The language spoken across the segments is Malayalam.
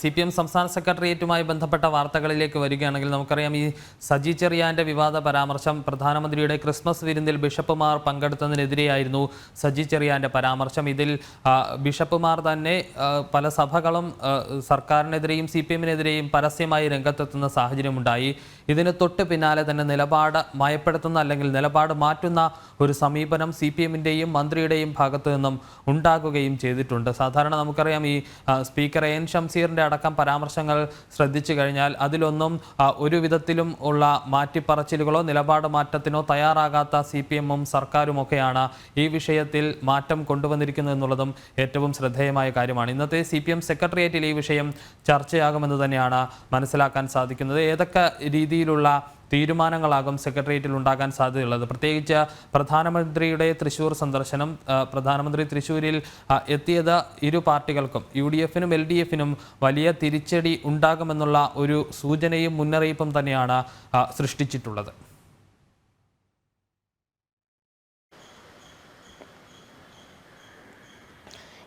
സി പി എം സംസ്ഥാന സെക്രട്ടേറിയറ്റുമായി ബന്ധപ്പെട്ട വാർത്തകളിലേക്ക് വരികയാണെങ്കിൽ നമുക്കറിയാം ഈ സജി ചെറിയാന്റെ വിവാദ പരാമർശം പ്രധാനമന്ത്രിയുടെ ക്രിസ്മസ് വിരുന്നിൽ ബിഷപ്പുമാർ പങ്കെടുത്തതിനെതിരെയായിരുന്നു സജി ചെറിയാന്റെ പരാമർശം. ഇതിൽ ബിഷപ്പുമാർ തന്നെ പല സഭകളും സർക്കാരിനെതിരെയും സി പി എമ്മിനെതിരെയും പരസ്യമായി രംഗത്തെത്തുന്ന സാഹചര്യമുണ്ടായി. ഇതിന് തൊട്ട് പിന്നാലെ തന്നെ നിലപാട് മയപ്പെടുത്തുന്ന അല്ലെങ്കിൽ നിലപാട് മാറ്റുന്ന ഒരു സമീപനം സി പി എമ്മിന്റെയും മന്ത്രിയുടെയും ഭാഗത്തു നിന്നും ഉണ്ടാകുകയും ചെയ്തിട്ടുണ്ട്. സാധാരണ നമുക്കറിയാം ഈ സ്പീക്കർ എൻ ഷംസീറിന്റെ അടക്കം പരാമർശങ്ങൾ ശ്രദ്ധിച്ചു കഴിഞ്ഞാൽ അതിലൊന്നും ഒരു വിധത്തിലും ഉള്ള മാറ്റിപ്പറച്ചിലുകളോ നിലപാട് മാറ്റത്തിനോ തയ്യാറാകാത്ത സി പി എമ്മും സർക്കാരുമൊക്കെയാണ് ഈ വിഷയത്തിൽ മാറ്റം കൊണ്ടുവന്നിരിക്കുന്നത് എന്നുള്ളതും ഏറ്റവും ശ്രദ്ധേയമായ കാര്യമാണ്. ഇന്നത്തെ സി പി എം സെക്രട്ടേറിയറ്റിൽ ഈ വിഷയം ചർച്ചയാകുമെന്ന് തന്നെയാണ് മനസ്സിലാക്കാൻ സാധിക്കുന്നത്. ഏതൊക്കെ രീതിയിലുള്ള തീരുമാനങ്ങളാകും സെക്രട്ടേറിയറ്റിൽ ഉണ്ടാകാൻ സാധ്യതയുള്ളത്. പ്രത്യേകിച്ച് പ്രധാനമന്ത്രിയുടെ തൃശൂർ സന്ദർശനം പ്രധാനമന്ത്രി തൃശൂരിൽ എത്തിയത് ഇരു പാർട്ടികൾക്കും യു ഡി എഫിനും എൽ ഡി എഫിനും വലിയ തിരിച്ചടി ഉണ്ടാകുമെന്നുള്ള ഒരു സൂചനയും മുന്നറിയിപ്പും തന്നെയാണ് സൃഷ്ടിച്ചിട്ടുള്ളത്.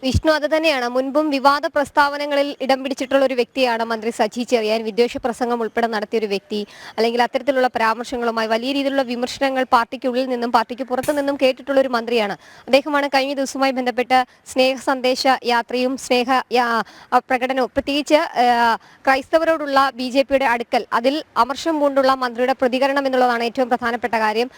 വിഷ്ണു അത് തന്നെയാണ്. മുൻപും വിവാദ പ്രസ്താവനകളിൽ ഇടം പിടിച്ചിട്ടുള്ള ഒരു വ്യക്തിയാണ് മന്ത്രി സജി ചെറിയാൻ. വിദ്വേഷ പ്രസംഗം ഉൾപ്പെടെ നടത്തിയ ഒരു വ്യക്തി. അല്ലെങ്കിൽ അത്തരത്തിലുള്ള പരാമർശങ്ങളുമായി വലിയ രീതിയിലുള്ള വിമർശനങ്ങൾ പാർട്ടിക്കുള്ളിൽ നിന്നും പാർട്ടിക്ക് പുറത്തു നിന്നും കേട്ടിട്ടുള്ള ഒരു മന്ത്രിയാണ്. അദ്ദേഹമാണ് കഴിഞ്ഞ ദിവസവുമായി ബന്ധപ്പെട്ട സ്നേഹ സന്ദേശ യാത്രയും സ്നേഹ പ്രകടനവും. പ്രത്യേകിച്ച് ക്രൈസ്തവരോടുള്ള ബി ജെ പിയുടെ അടുക്കൽ അതിൽ അമർഷം കൊണ്ടുള്ള മന്ത്രിയുടെ പ്രതികരണം എന്നുള്ളതാണ് ഏറ്റവും പ്രധാനപ്പെട്ട കാര്യം.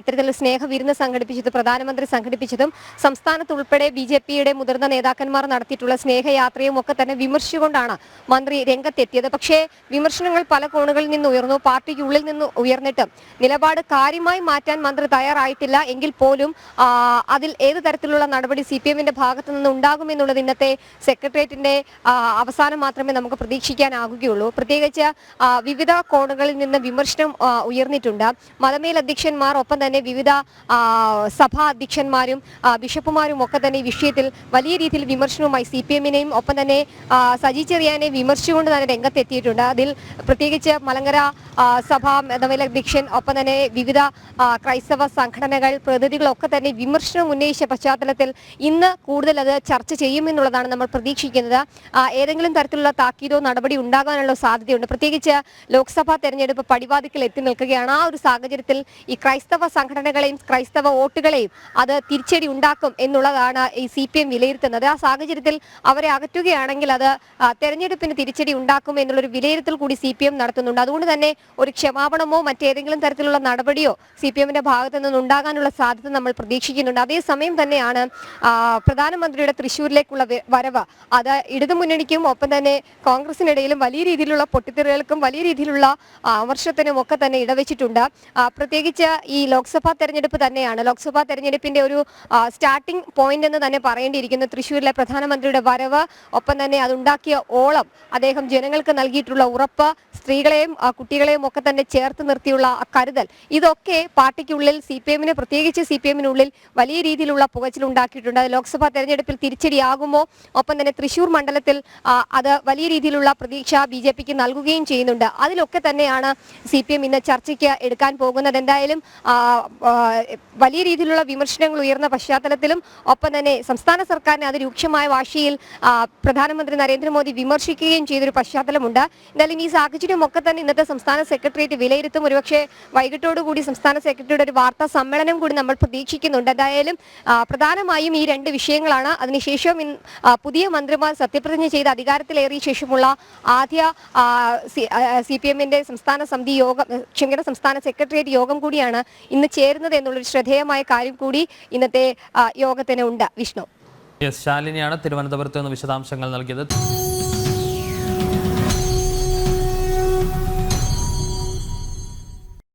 ഇത്തരത്തിലുള്ള സ്നേഹ വിരുന്ന് സംഘടിപ്പിച്ചത് പ്രധാനമന്ത്രി സംഘടിപ്പിച്ചതും സംസ്ഥാനത്തുൾപ്പെടെ ബി ജെ പിയുടെ മുതിർന്ന നേതാക്കന്മാർ നടത്തിയിട്ടുള്ള സ്നേഹയാത്രയും ഒക്കെ തന്നെ വിമർശിച്ചുകൊണ്ടാണ് മന്ത്രി രംഗത്തെത്തിയത്. പക്ഷേ വിമർശനങ്ങൾ പല കോണുകളിൽ നിന്ന് ഉയർന്നു. പാർട്ടിക്കുള്ളിൽ നിന്ന് ഉയർന്നിട്ട് നിലപാട് കാര്യമായി മാറ്റാൻ മന്ത്രി തയ്യാറായിട്ടില്ല. എങ്കിൽ പോലും അതിൽ ഏത് തരത്തിലുള്ള നടപടി സി പി എമ്മിന്റെ ഭാഗത്തു നിന്ന് ഉണ്ടാകുമെന്നുള്ളത് ഇന്നത്തെ സെക്രട്ടേറിയറ്റിന്റെ അവസാനം മാത്രമേ നമുക്ക് പ്രതീക്ഷിക്കാനാകുകയുള്ളൂ. പ്രത്യേകിച്ച് വിവിധ കോണുകളിൽ നിന്ന് വിമർശനം ഉയർന്നിട്ടുണ്ട്. മതമേൽ അധ്യക്ഷന്മാർ ഒപ്പം തന്നെ വിവിധ സഭാ അധ്യക്ഷന്മാരും ബിഷപ്പുമാരും ഒക്കെ തന്നെ ഈ വിഷയത്തിൽ വലിയ രീതിയിൽ വിമർശനവുമായി സി പി എമ്മിനെയും ഒപ്പം തന്നെ സജി ചെറിയാനെ വിമർശിച്ചുകൊണ്ട് തന്നെ രംഗത്തെത്തിയിട്ടുണ്ട്. അതിൽ പ്രത്യേകിച്ച് മലങ്കര സഭ സഭാ ഭിക്ഷൻ ഒപ്പം തന്നെ വിവിധ ക്രൈസ്തവ സംഘടനകൾ പ്രതിനിധികളൊക്കെ തന്നെ വിമർശനം ഉന്നയിച്ച പശ്ചാത്തലത്തിൽ ഇന്ന് കൂടുതൽ അത് ചർച്ച ചെയ്യുമെന്നുള്ളതാണ് നമ്മൾ പ്രതീക്ഷിക്കുന്നത്. ഏതെങ്കിലും തരത്തിലുള്ള താക്കീതോ നടപടി ഉണ്ടാകാനുള്ള സാധ്യതയുണ്ട്. പ്രത്യേകിച്ച് ലോക്സഭാ തെരഞ്ഞെടുപ്പ് പടിവാതിക്കൽ എത്തി നിൽക്കുകയാണ്. ആ ഒരു സാഹചര്യത്തിൽ ഈ ക്രൈസ്തവ സംഘടനകളെയും ക്രൈസ്തവ വോട്ടുകളെയും അത് തിരിച്ചടി ഉണ്ടാക്കും എന്നുള്ളതാണ് ഈ സി പി എം വിലയിരുത്തുന്നത് ആ സാഹചര്യത്തിൽ അവരെ അകറ്റുകയാണെങ്കിൽ അത് തെരഞ്ഞെടുപ്പിന് തിരിച്ചടി ഉണ്ടാക്കും എന്നുള്ളൊരു വിലയിരുത്തൽ കൂടി സി പി എം നടത്തുന്നുണ്ട്. അതുകൊണ്ട് തന്നെ ഒരു ക്ഷമാപണമോ മറ്റേതെങ്കിലും തരത്തിലുള്ള നടപടിയോ സി പി എമ്മിന്റെ ഭാഗത്തു നിന്ന് ഉണ്ടാകാനുള്ള സാധ്യത നമ്മൾ പ്രതീക്ഷിക്കുന്നുണ്ട്. അതേസമയം തന്നെയാണ് പ്രധാനമന്ത്രിയുടെ തൃശൂരിലേക്കുള്ള വരവ്. അത് ഇടതുമുന്നണിക്കും ഒപ്പം തന്നെ കോൺഗ്രസിനിടയിലും വലിയ രീതിയിലുള്ള പൊട്ടിത്തെറികൾക്കും വലിയ രീതിയിലുള്ള ആമർശത്തിനും ഒക്കെ തന്നെ ഇടവെച്ചിട്ടുണ്ട്. പ്രത്യേകിച്ച് ഈ ലോക്സഭാ തെരഞ്ഞെടുപ്പ് തന്നെയാണ്. ലോക്സഭാ തെരഞ്ഞെടുപ്പിന്റെ ഒരു സ്റ്റാർട്ടിംഗ് പോയിന്റ് എന്ന് തന്നെ പറയേണ്ടിയിരിക്കുന്നു. തൃശ്ശൂരിലെ പ്രധാനമന്ത്രിയുടെ വരവ് ഒപ്പം തന്നെ അതുണ്ടാക്കിയ ഓളം അദ്ദേഹം ജനങ്ങൾക്ക് നൽകിയിട്ടുള്ള ഉറപ്പ് സ്ത്രീകളെയും കുട്ടികളെയും ഒക്കെ തന്നെ ചേർത്ത് നിർത്തിയുള്ള കരുതൽ. ഇതൊക്കെ പാർട്ടിക്കുള്ളിൽ സി പി എമ്മിന് പ്രത്യേകിച്ച് സി പി എമ്മിനുള്ളിൽ വലിയ രീതിയിലുള്ള അത് ലോക്സഭാ തെരഞ്ഞെടുപ്പിൽ തിരിച്ചടിയാകുമോ? ഒപ്പം തന്നെ തൃശൂർ മണ്ഡലത്തിൽ അത് വലിയ രീതിയിലുള്ള പ്രതീക്ഷ ബി ജെ പിക്ക് നൽകുകയും ചെയ്യുന്നുണ്ട്. അതിലൊക്കെ തന്നെയാണ് സി പി എം ഇന്ന് ചർച്ചയ്ക്ക് എടുക്കാൻ പോകുന്നത്. എന്തായാലും വലിയ രീതിയിലുള്ള വിമർശനങ്ങൾ ഉയർന്ന പശ്ചാത്തലത്തിലും ഒപ്പം തന്നെ സംസ്ഥാന സർക്കാരിനെ അത് രൂക്ഷമായ ഭാഷയിൽ ആ, പ്രധാനമന്ത്രി നരേന്ദ്രമോദി വിമർശിക്കുകയും ചെയ്തൊരു പശ്ചാത്തലമുണ്ട്. എന്തായാലും ഈ സാഹചര്യമൊക്കെ തന്നെ ഇന്നത്തെ സംസ്ഥാന സെക്രട്ടേറിയറ്റ് വിലയിരുത്തും. ഒരുപക്ഷെ വൈകിട്ടോടുകൂടി സംസ്ഥാന സെക്രട്ടറിയുടെ ഒരു വാർത്താ സമ്മേളനം കൂടി നമ്മൾ പ്രതീക്ഷിക്കുന്നുണ്ട്. എന്തായാലും പ്രധാനമായും ഈ രണ്ട് വിഷയങ്ങളാണ്. അതിനുശേഷം പുതിയ മന്ത്രിമാർ സത്യപ്രതിജ്ഞ ചെയ്ത് അധികാരത്തിലേറിയ ശേഷമുള്ള ആദ്യ സി പി എമ്മിന്റെ സംസ്ഥാന സമിതി യോഗം ക്ഷമിക്കണം സംസ്ഥാന സെക്രട്ടേറിയറ്റ് യോഗം കൂടിയാണ് ഇന്ന് ചേരുന്നത് എന്നുള്ളൊരു ശ്രദ്ധേയമായ കാര്യം കൂടി ഇന്നത്തെ യോഗത്തിന് ഉണ്ട്. വിഷ്ണു. എസ് ശാലിനിയാണ് തിരുവനന്തപുരത്ത് നിന്ന് വിശദാംശങ്ങൾ നൽകിയത്.